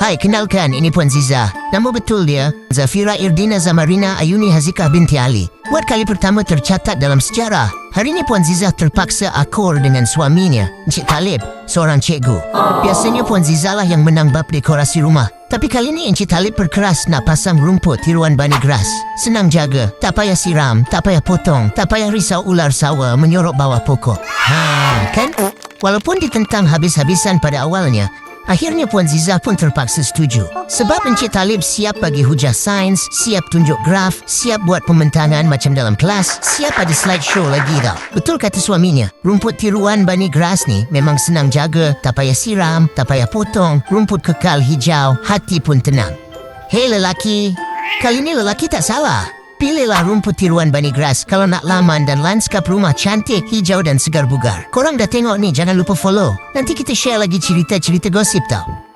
Hai, kenalkan, ini Puan Ziza. Nama betul dia, Zafira Irdina Zamarina Ayuni Hazika binti Ali. Buat kali pertama tercatat dalam sejarah. Hari ini Puan Ziza terpaksa akur dengan suaminya, Encik Talib, seorang cikgu. Biasanya Puan Ziza lah yang menang bab dekorasi rumah. Tapi kali ini Encik Talib berkeras nak pasang rumput tiruan bani gras. Senang jaga, tak payah siram, tak payah potong, tak payah risau ular sawa menyorok bawah pokok. Ha, kan? Walaupun ditentang habis-habisan pada awalnya, Akhirnya Puan Ziza pun terpaksa setuju. Sebab Encik Talib siap bagi hujah sains, siap tunjuk graf, siap buat pembentangan macam dalam kelas, siap ada slideshow lagi tau. Betul kata suaminya, rumput tiruan Bani Gras ni memang senang jaga, tak payah siram, tak payah potong, rumput kekal hijau, hati pun tenang. Hei lelaki, kali ni lelaki tak salah. Pilihlah rumput tiruan Bani Gras kalau nak laman dan lanskap rumah cantik, hijau dan segar bugar. Korang dah tengok ni, jangan lupa follow. Nanti kita share lagi cerita-cerita gosip tau.